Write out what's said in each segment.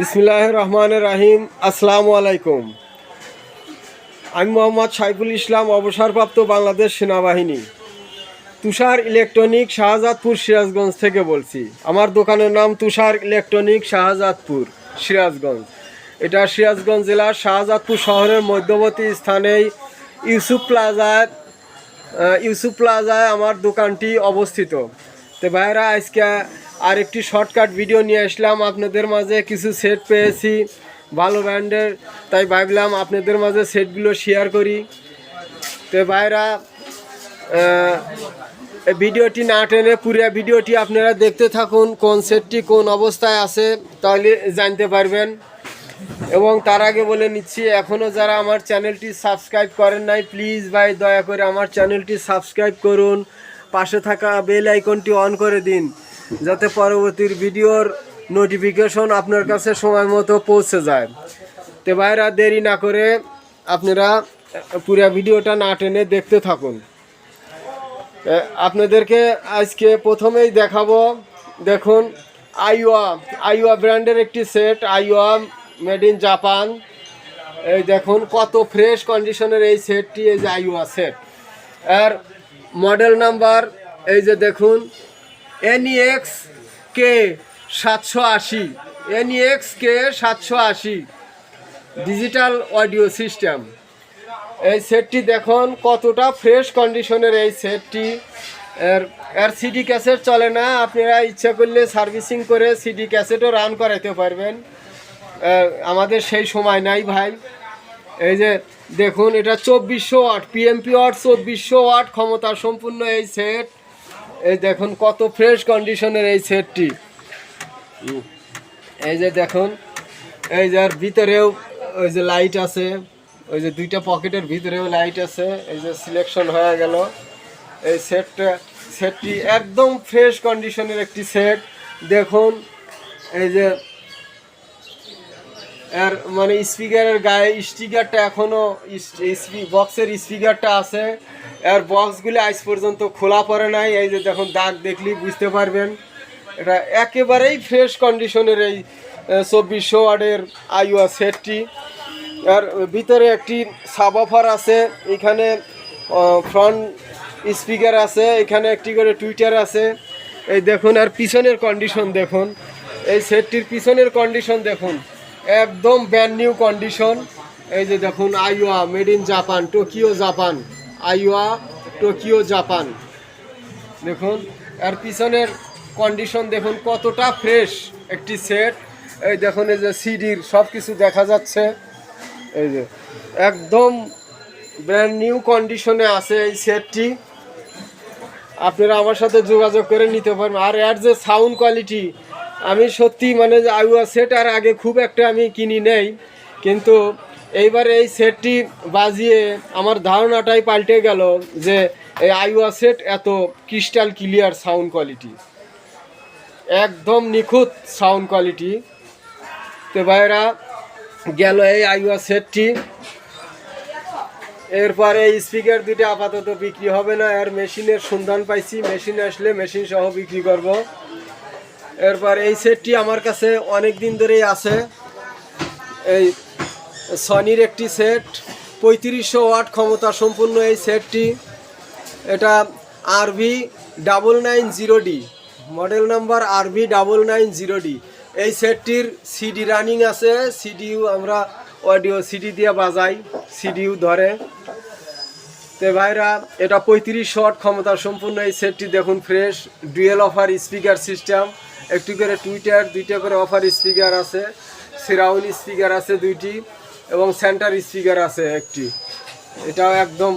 বিসমিল্লাহ রহমান রাহিম। আসসালামু আলাইকুম আমি মোহাম্মদ সাইফুল ইসলাম, অবসরপ্রাপ্ত বাংলাদেশ সেনাবাহিনী। তুষার ইলেকট্রনিক শাহজাদপুর সিরাজগঞ্জ থেকে বলছি। আমার দোকানের নাম তুষার ইলেকট্রনিক শাহজাদপুর সিরাজগঞ্জ। এটা সিরাজগঞ্জ জেলার শাহজাদপুর শহরের মধ্যবর্তী স্থানেই ইউসুফ প্লাজায় ইউসুফ প্লাজায় আমার দোকানটি অবস্থিত। তো ভাইরা আজকে আরেকটি শর্টকাট ভিডিও নিয়ে আসলাম। আপনাদের মাঝে কিছু সেট পেয়েছি, ভালো ব্র্যান্ডের। তাই ভাবলাম আপনাদের মাঝে সেটগুলো শেয়ার করি। তো ভাইরা ভিডিওটি না টেনে পুরো ভিডিওটি আপনারা দেখতে থাকুন, কোন সেটটি কোন অবস্থায় আছে, তাহলে জানতে পারবেন। এবং তার আগে বলে নিচ্ছি এখনও যারা আমার চ্যানেলটি সাবস্ক্রাইব করেন নাই প্লিজ ভাই দয়া করে আমার চ্যানেলটি সাবস্ক্রাইব করুন। পাশে থাকা বেল আইকনটি অন করে দিন। যাতে পরবর্তীর ভিডিওর নোটিফিকেশন আপনার কাছে সময় মতো পৌঁছে যায়। তো ভাইরা, দেরি না করে আপনারা পুরো ভিডিওটা না টেনে দেখতে থাকুন। আপনাদেরকে আজকে প্রথমেই দেখাবো, দেখুন, আইওয়া আইওয়া ব্র্যান্ডের একটি set, Aiwa made in Japan এই দেখুন, কত ফ্রেশ কন্ডিশনের এই সেটটি, এই যে আইওয়া সেট। আর মডেল নাম্বার এই যে দেখুন এনইএক্স কে সাতশো আশি এনইএক্স কে সাতশো আশি ডিজিটাল অডিও সিস্টেম এই সেটটি দেখুন, কতটা ফ্রেশ কন্ডিশনের এই সেটটি এর এর সিডি ক্যাসেট চলে না, আপনারা ইচ্ছা করলে সার্ভিসিং করে সিডি ক্যাসেটও রান করাতে পারবেন। আমাদের সেই সময় নাই ভাই। এই যে, দেখুন, এটা চব্বিশশো ওয়াট পিএমপি ওয়াট, চব্বিশশো ওয়াট ক্ষমতা সম্পূর্ণ এই সেট এই দেখুন কত ফ্রেশ কন্ডিশনের এই সেটটি এই যে দেখুন, এই যে আর ভিতরেও ওই যে লাইট আছে, ওই যে দুইটা পকেটের ভিতরেও লাইট আছে, এই যে সিলেকশন হয়ে গেল। এই সেটটা সেটটি একদম ফ্রেশ কন্ডিশনের একটি সেট দেখুন, এই যে এর মানে স্পিকারের গায়ে স্টিকারটা এখনও বক্সের স্পিকারটা আছে। এর বক্সগুলি আজ পর্যন্ত খোলা পড়ে নাই। এই যে দেখুন, দাগ দেখলেই বুঝতে পারবেন। এটা একেবারেই ফ্রেশ কন্ডিশনের এই চব্বিশশো ওয়ার্ডের আইওয়া সেটটি আর ভিতরে একটি সাবঅফার আছে। এখানে ফ্রন্ট স্পিকার আছে। এখানে একটি করে টুইটার আছে। এই দেখুন, আর পিছনের কন্ডিশন দেখুন। এই সেটটির পিছনের কন্ডিশন দেখুন। একদম ব্যান্ড নিউ কন্ডিশন এই যে দেখুন, Aiwa made in Japan Tokyo Japan Aiwa Tokyo Japan দেখুন আর পিছনের কন্ডিশন দেখুন, কতটা ফ্রেশ একটি সেট এই দেখুন, এই যে সিডির সব কিছু দেখা যাচ্ছে। এই যে, একদম ব্র্যান্ড নিউ কন্ডিশনে আছে এই সেটটি আপনারা আমার সাথে যোগাযোগ করে নিতে পারবেন। আর এর যে সাউন্ড কোয়ালিটি আমি সত্যি মানে আইওয়া সেট আর আগে খুব একটা আমি কিনি নেই। কিন্তু এইবার এই সেটটি বাজিয়ে আমার ধারণাটাই পাল্টে গেল যে এই আইওয়া সেট এত ক্রিস্টাল ক্লিয়ার সাউন্ড কোয়ালিটি একদম নিখুঁত সাউন্ড কোয়ালিটি তো ভাইরা গেল এই আইওয়া সেটটি এরপরে এই স্পিকার দুটো আপাতত বিক্রি হবে না, আর মেশিনের সন্ধান পাইছি। মেশিন আসলে মেশিন সহ বিক্রি করব। এরপর এই সেটটি আমার কাছে অনেক দিন ধরেই আছে। এই সনির একটি সেট, পঁয়ত্রিশশো ওয়াট ক্ষমতা সম্পূর্ণ এই সেটটি। এটা RV double nine zero D model number RV double nine zero D এই সেটটির সিডি রানিং আছে সিডিউ আমরা অডিও সিডি দিয়ে বাজাই সিডিউ ধরে। তে ভাইরা, এটা পঁয়ত্রিশ শট ক্ষমতা সম্পূর্ণ এই সেটটি দেখুন fresh dual offer speaker system একটি করে টুইটার দুইটা করে অফার স্পিকার আছে সিরাউন স্পিকার আছে দুইটি এবং সেন্টার স্পিকার আছে একটি। এটাও একদম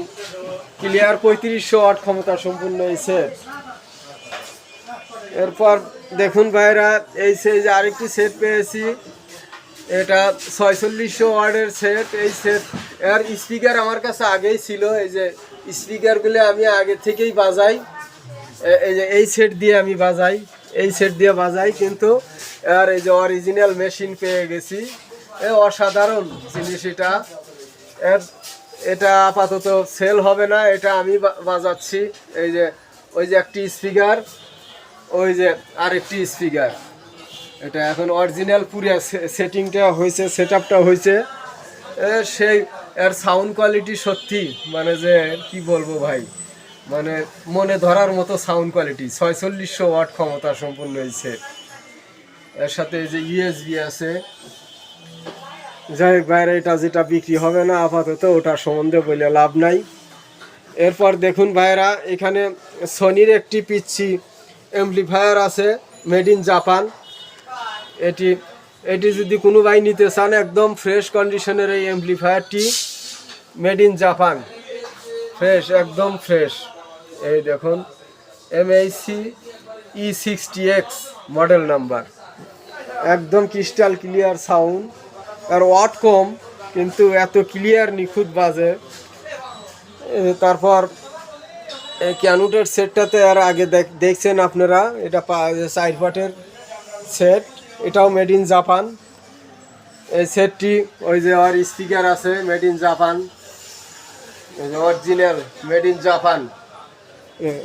ক্লিয়ার পঁয়ত্রিশশো ওয়াট ক্ষমতা সম্পূর্ণ এই সেট এরপর দেখুন ভাইরা, এই সে যে আরেকটি সেট পেয়েছি, এটা ছয়চল্লিশশো ওয়ার্ডের সেট এই সেট এর স্পিকার আমার কাছে আগেই ছিল, এই যে স্পিকারগুলো আমি আগে থেকেই বাজাই এই যে এই সেট দিয়ে আমি বাজাই। এই সেট দিয়ে বাজাই, কিন্তু আর এই যে অরিজিনাল মেশিন পেয়ে গেছি। এ অসাধারণ জিনিস এটা। এর, এটা আপাতত সেল হবে না, এটা আমি বাজাচ্ছি। এই যে, ওই যে একটি স্পিকার ওই যে আরেকটি স্পিকার এটা এখন অরিজিনাল পুরো সেটিংটা হয়েছে সেট আপটা হয়েছে সেই, এর সাউন্ড কোয়ালিটি সত্যি মানে যে, কি বলব ভাই? মানে মনে ধরার মতো সাউন্ড কোয়ালিটি ছয়চল্লিশশো ওয়াট ক্ষমতা সম্পূর্ণ হয়েছে। এর সাথে যে ইউএসবি আছে। যাই হোক বাইরে এটা যেটা বিক্রি হবে না, আপাতত ওটার সম্বন্ধে বলে লাভ নাই। এরপর দেখুন ভাইরা, এখানে সনির একটি পিচ্ছি এমপ্লিফায়ার আছে মেড ইন জাপান এটি এটি যদি কোনো ভাই নিতে চান, একদম ফ্রেশ কন্ডিশনের এই এমপ্লিফায়ারটি মেড ইন জাপান ফ্রেশ একদম ফ্রেশ এই দেখুন M HC E sixty X model number একদম ক্রিস্টাল ক্লিয়ার সাউন্ড আর ওয়াট কম, কিন্তু এত ক্লিয়ার নিখুঁত বাজে। তারপর, এই ক্যানুটের সেটটাতে আর আগে দেখ- দেখছেন আপনারা, এটা সাইড পাটের সেট এটাও মেড ইন জাপান এই সেটটি ওই যে আর স্পিকার আছে made in Japan original made in Japan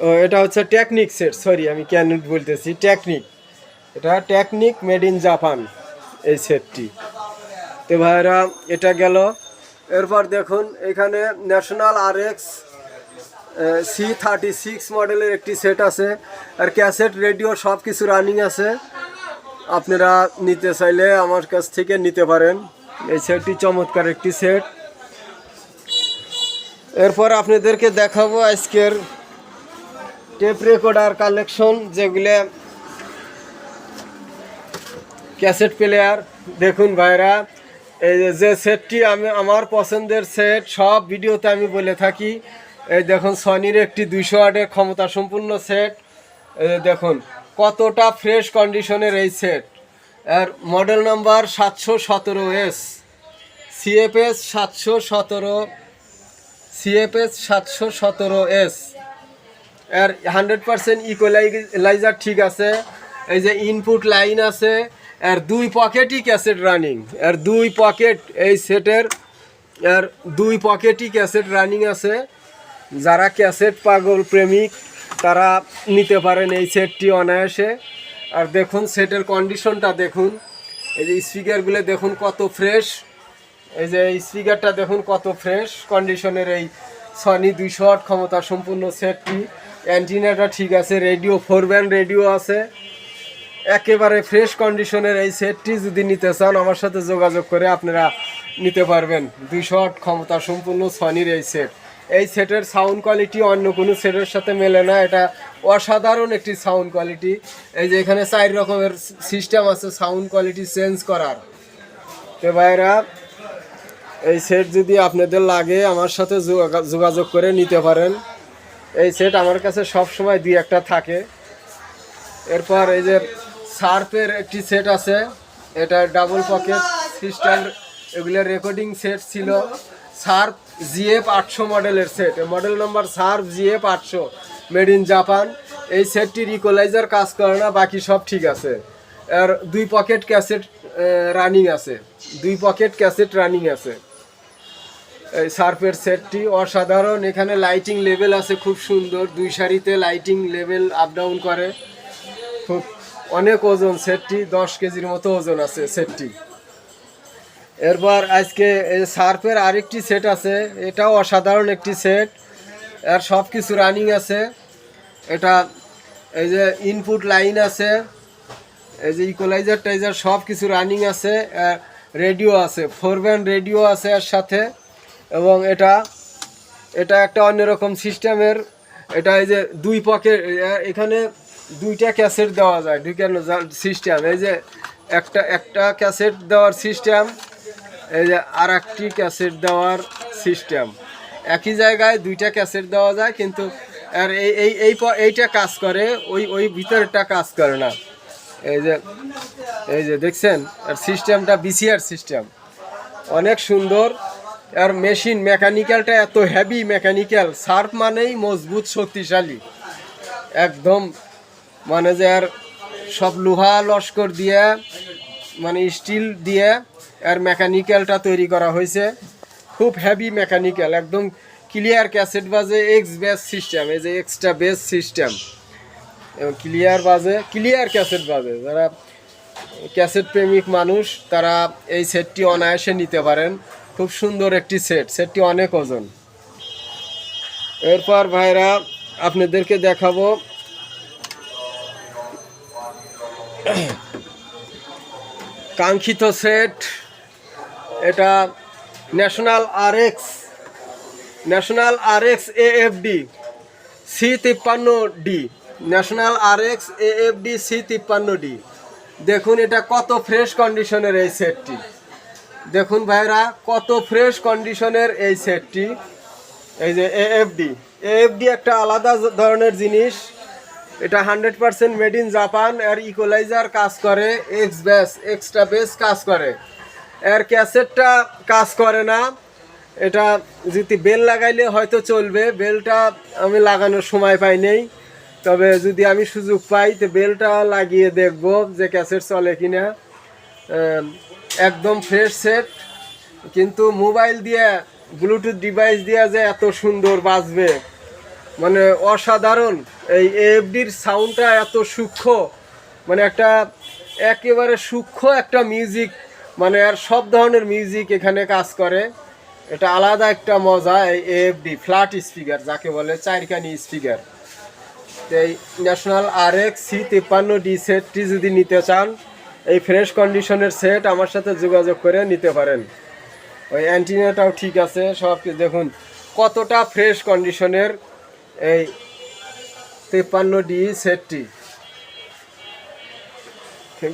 ও, এটা হচ্ছে টেকনিক সেট সরি আমি ক্যানুট বলতেছি টেকনিক এটা টেকনিক মেড ইন জাপান এই সেটটি তো ভাইরা, এটা গেল। এরপর দেখুন, এখানে National R X C thirty six মডেলের একটি সেট আছে। আর ক্যাসেট রেডিও সব কিছু রানিং আছে। আপনারা নিতে চাইলে আমার কাছ থেকে নিতে পারেন। এই সেটটি চমৎকার একটি সেট এরপর আপনাদেরকে দেখাবো আজকের টেপ রেকর্ডার কালেকশন যেগুলো ক্যাসেট প্লেয়ার দেখুন ভাইরা, এই যে- সেটটি আমি, আমার পছন্দের সেট সব ভিডিওতে আমি বলে থাকি। এই দেখুন সনির একটি দুইশো আটের ক্ষমতা সম্পূর্ণ সেট দেখুন, কতটা ফ্রেশ কন্ডিশনের এই সেট আর মডেল নাম্বার সাতশো সতেরো এস সিএফএস সাতশো সতেরো সিএফএস সাতশো সতেরো এস এর হান্ড্রেড পার্সেন্ট ইকোলাইজার ঠিক আছে। এই যে ইনপুট লাইন আছে, এর দুই পকেটই ক্যাসেট রানিং এর দুই পকেট এই সেটের, এর দুই পকেটই ক্যাসেট রানিং আছে। যারা ক্যাসেট পাগল প্রেমিক, তারা নিতে পারেন এই সেটটি অনায়াসে। আর দেখুন, সেটের কন্ডিশনটা দেখুন। এই যে স্পিকারগুলো দেখুন কত ফ্রেশ এই যে এই স্পিকারটা দেখুন কত ফ্রেশ কন্ডিশনের এই সনি দুইশো ওয়াট ক্ষমতা সম্পূর্ণ সেটটি অ্যান্টিনাটা ঠিক আছে রেডিও ফোর ব্যান্ড রেডিও আছে। একেবারে ফ্রেশ কন্ডিশনের এই সেটটি যদি নিতে চান, আমার সাথে যোগাযোগ করে আপনারা নিতে পারবেন। দুইশো ওয়াট ক্ষমতা সম্পূর্ণ সনির এই সেট এই সেটের সাউন্ড কোয়ালিটি অন্য কোনো সেটের সাথে মেলে না, এটা অসাধারণ একটি সাউন্ড কোয়ালিটি এই যে এখানে চার রকমের সিস্টেম আছে সাউন্ড কোয়ালিটি চেঞ্জ করার। তো ভাইরা এই সেট যদি আপনাদের লাগে, আমার সাথে যোগা- যোগাযোগ করে নিতে পারেন। এই সেট আমার কাছে সব সময় দুই একটা থাকে। এরপর এই যে সার্পের একটি সেট আছে, এটা ডাবল পকেট সিস্টেম এগুলো রেকর্ডিং সেট ছিল। সার্ফ জিএফ আটশো মডেলের set model number Sharp GF আটশো মেড ইন জাপান এই সেটটির ইকোলাইজার কাজ করে না, বাকি সব ঠিক আছে। আর দুই পকেট ক্যাসেট রানিং আছে। দুই পকেট ক্যাসেট রানিং আছে। এই সার্ফের সেটটি অসাধারণ। এখানে লাইটিং লেভেল আছে খুব সুন্দর। দুই সারিতে লাইটিং লেভেল আপ ডাউন করে। খুব অনেক ওজন সেটটি, দশ কেজির মতো ওজন আছে সেটটি। এরপর আজকে সার্ফের আরেকটি সেট আছে। এটাও অসাধারণ একটি সেট এর সব কিছু রানিং আছে। এটা এই যে ইনপুট লাইন আছে। এই যে ইকোলাইজার টাইজার সব কিছু রানিং আছে রেডিও আছে। ফোর ব্যান্ড রেডিও আছে এর সাথে। এবং এটা এটা একটা অন্যরকম সিস্টেমের, এটা এই যে দুই পকেট এখানে দুইটা ক্যাসেট দেওয়া যায় দুই কেন সিস্টেম। এই যে একটা একটা ক্যাসেট দেওয়ার সিস্টেম, এই যে আর একটি ক্যাসেট দেওয়ার সিস্টেম। একই জায়গায় দুইটা ক্যাসেট দেওয়া যায়, কিন্তু আর এই এই এই এইটা কাজ করে, ওই ওই ভিতরটা কাজ করে না। এই যে এই যে দেখছেন, আর সিস্টেমটা বিসিআর সিস্টেম। অনেক সুন্দর আর মেশিন মেকানিক্যালটা এত হেভি মেকানিক্যাল সার্ফ মানেই মজবুত, শক্তিশালী। একদম মানে যে আর সব লোহা লস্কর দিয়ে মানে স্টিল দিয়ে আর মেকানিক্যালটা তৈরি করা হয়েছে। খুব হেভি মেকানিক্যাল, একদম ক্লিয়ার ক্যাসেট বাজে এক্স বেস সিস্টেম এই যে এক্সট্রা বেস সিস্টেম এবং ক্লিয়ার বাজে ক্লিয়ার ক্যাসেট বাজে। যারা ক্যাসেট প্রেমিক মানুষ, তারা এই সেটটি অনায়াসে নিতে পারেন। খুব সুন্দর একটি সেট সেটটি অনেক ওজন। এরপর ভাইরা, আপনাদেরকে দেখাবো। কাঙ্ক্ষিত সেট এটা National R X National R X AFD C তিপ্পান্ন D National R X AFD C তিপ্পান্ন ডি দেখুন এটা কত ফ্রেশ কন্ডিশনের এই সেটটি দেখুন ভাইরা, কত ফ্রেশ কন্ডিশনের এই সেটটি এই যে A F D AFD AFD একটা আলাদা ধরনের জিনিস। এটা hundred percent made in Japan এর ইকোলাইজার কাজ করে এক্স বেস এক্সট্রা বেস কাজ করে। এর ক্যাসেটটা কাজ করে না। এটা যদি বেল লাগাইলে হয়তো চলবে। বেলটা আমি লাগানোর সময় পাই নেই। তবে যদি আমি সুযোগ পাই, তো বেলটা লাগিয়ে দেখব যে ক্যাসেট চলে কিনা। একদম ফ্রেশ সেট কিন্তু মোবাইল দিয়ে ব্লুটুথ ডিভাইস দিয়ে যে এত সুন্দর বাজবে মানে অসাধারণ। এই এফডির সাউন্ডটা এত সূক্ষ্ম মানে একটা একেবারে সূক্ষ্ম একটা মিউজিক মানে আর সব ধরনের মিউজিক এখানে কাজ করে। এটা আলাদা একটা মজা এই এফডি ফ্ল্যাট স্পিকার যাকে বলে চারকানি স্পিকার এই ন্যাশনাল আর এক্স সি তিপ্পান্ন ডি সেটটি যদি নিতে চান এই ফ্রেশ কন্ডিশনের সেট আমার সাথে যোগাযোগ করে নিতে পারেন। ওই অ্যান্টিনাটাও ঠিক আছে, সব কিছু দেখুন কতটা ফ্রেশ কন্ডিশনের এই তিপ্পান্ন ডি সেটটি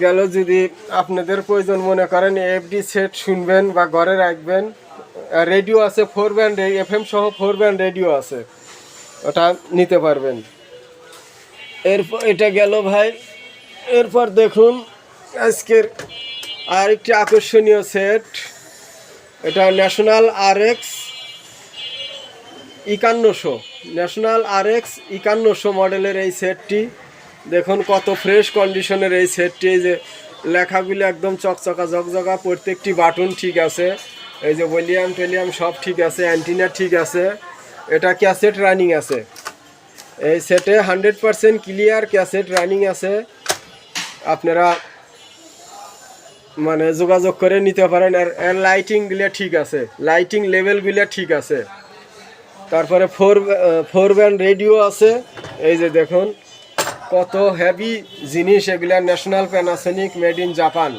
গেল, যদি আপনাদের প্রয়োজন মনে করেন, এফডি সেট শুনবেন বা ঘরে রাখবেন। রেডিও আছে ফোর ব্যান্ড এফ এম সহ ফোর ব্যান্ড রেডিও আছে। ওটা নিতে পারবেন। এরপর এটা গেল ভাই, এরপর দেখুন আজকের আরেকটি আকর্ষণীয় সেট। এটা ন্যাশনাল আর এক্স একান্নশো। ন্যাশনাল আর এক্স একান্নশো মডেলের এই সেটটি। দেখুন কত ফ্রেশ কন্ডিশনের এই সেটটি। এই যে লেখাগুলি একদম চকচকা, ঝকঝকা, প্রত্যেকটি বাটন ঠিক আছে। এই যে ভলিউম টেলিয়াম সব ঠিক আছে অ্যান্টিনা ঠিক আছে। এটা ক্যাসেট রানিং আছে। এই সেটে hundred percent clear cassette running আছে। আপনারা মানে যোগাযোগ করে নিতে পারেন। আর লাইটিংগুলো ঠিক আছে। লাইটিং লেভেলগুলো ঠিক আছে। তারপরে ফোর ফোর ব্যান্ড রেডিও আছে। এই যে দেখুন, কত হেভি জিনিস এগুলা। National Panasonic made in Japan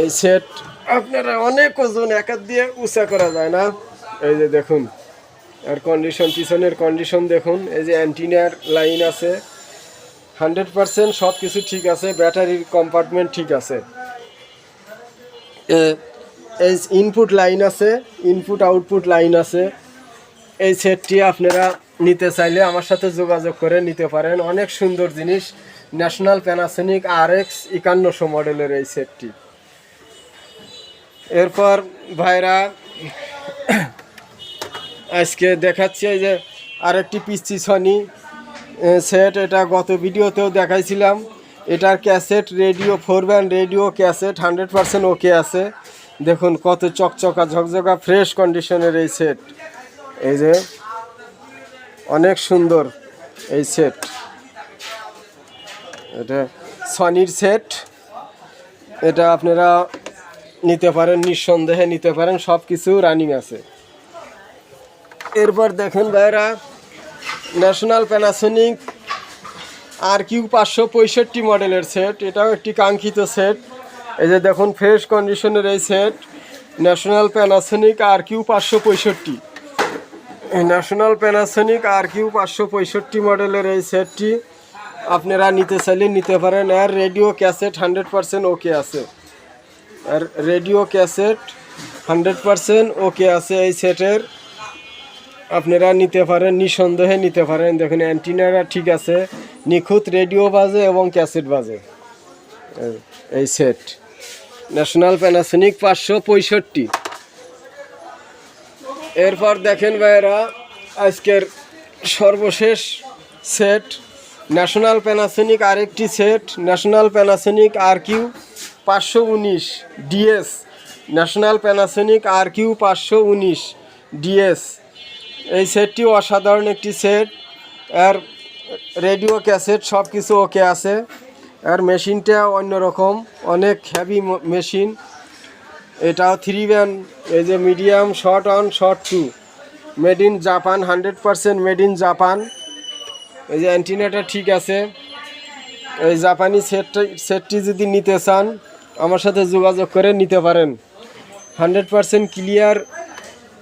এই সেট আপনারা অনেক ওজন একাত দিয়ে উঁচা করা যায় না। এই যে দেখুন, আর কন্ডিশন পিছনের কন্ডিশন দেখুন। এই যে অ্যান্টিনার লাইন আছে। হান্ড্রেড পারসেন্ট সব কিছু ঠিক আছে। ব্যাটারির কম্পার্টমেন্ট ঠিক আছে। এই ইনপুট লাইন আছে ইনপুট আউটপুট লাইন আছে। এই সেটটি আপনারা নিতে চাইলে আমার সাথে যোগাযোগ করে নিতে পারেন। অনেক সুন্দর জিনিস। ন্যাশনাল প্যানাসোনিক আর এক্স একান্নশো মডেলের এই সেটটি এরপর ভাইরা, আজকে দেখাচ্ছি যে আরেকটি পিসি সনি সেট এটা গত ভিডিওতেও দেখাইছিলাম। এটার cassette, radio four band radio, cassette, hundred percent okay আছে। দেখুন কত চকচকা, ঝকঝকা, ফ্রেশ কন্ডিশনের এই সেট। এই যে, অনেক সুন্দর এই সেট। এটা সনির সেট। এটা আপনারা নিতে পারেন, নিঃসন্দেহে নিতে পারেন সব কিছু রানিং আছে। এরপর দেখেন ভাইরা ন্যাশনাল প্যানাসোনিক আর কিউ পাঁচশো পঁয়ষট্টি মডেলের সেট এটাও একটি কাঙ্ক্ষিত সেট এই যে দেখুন ফ্রেশ কন্ডিশনের এই set National Panasonic R Q পাঁচশো পঁয়ষট্টি। ন্যাশনাল প্যানাসোনিক আর কিউ পাঁচশো পঁয়ষট্টি মডেলের এই সেটটি আপনারা নিতে চাইলে নিতে পারেন। আর radio cassette hundred percent okay আছে। আর radio cassette hundred percent okay আছে এই সেটের আপনারা নিতে পারেন, নিঃসন্দেহে নিতে পারেন। দেখুন, অ্যান্টিনারা ঠিক আছে, নিখুঁত রেডিও বাজে এবং ক্যাসেট বাজে। এই- সেট ন্যাশনাল প্যানাসোনিক পাঁচশো পঁয়ষট্টি। এরপর দেখেন ভাইয়েরা, আজকের সর্বশেষ সেট ন্যাশনাল প্যানাসোনিক আরেকটি set National Panasonic R Q পাঁচশো উনিশ DS National Panasonic R Q পাঁচশো উনিশ ডিএস এই সেটটিও অসাধারণ একটি সেট আর রেডিও ক্যাসেট সব কিছু ওকে আছে। আর মেশিনটা অন্যরকম, অনেক হ্যাভি মেশিন এটাও থ্রি ব্যান এই যে medium short one short two made in Japan hundred percent made in Japan এই যে অ্যান্টিনাটা ঠিক আছে। এই জাপানি সেটটা সেটটি যদি নিতে চান, আমার সাথে যোগাযোগ করে নিতে পারেন। হান্ড্রেড পারসেন্ট ক্লিয়ার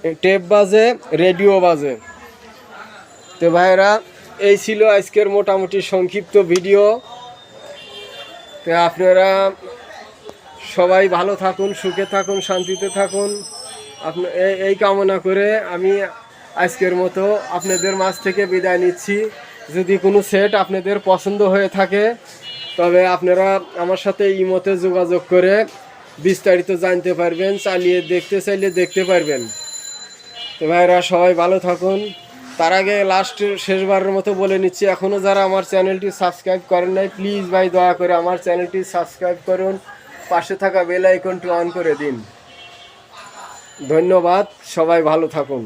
টেপ বাজে, রেডিও বাজে। তো ভাইরা এই ছিল আজকের মোটামুটি সংক্ষিপ্ত ভিডিও। তো আপনারা সবাই ভালো থাকুন, সুখে থাকুন, শান্তিতে থাকুন। আপনি এই- কামনা করে আমি আজকের মতো আপনাদের মাঝ থেকে বিদায় নিচ্ছি। যদি কোনো সেট আপনাদের পছন্দ হয়ে থাকে, তবে আপনারা আমার সাথে ইমতে যোগাযোগ করে বিস্তারিত জানতে পারবেন, চালিয়ে দেখতে চাইলে দেখতে পারবেন। তো ভাইরা, সবাই ভালো থাকুন। তার আগে লাস্ট শেষবারের মতো বলে নিচ্ছি এখনও যারা আমার চ্যানেলটি সাবস্ক্রাইব করেন নাই প্লিজ ভাই দয়া করে আমার চ্যানেলটি সাবস্ক্রাইব করুন। পাশে থাকা বেল আইকনটি অন করে দিন। ধন্যবাদ, সবাই ভালো থাকুন।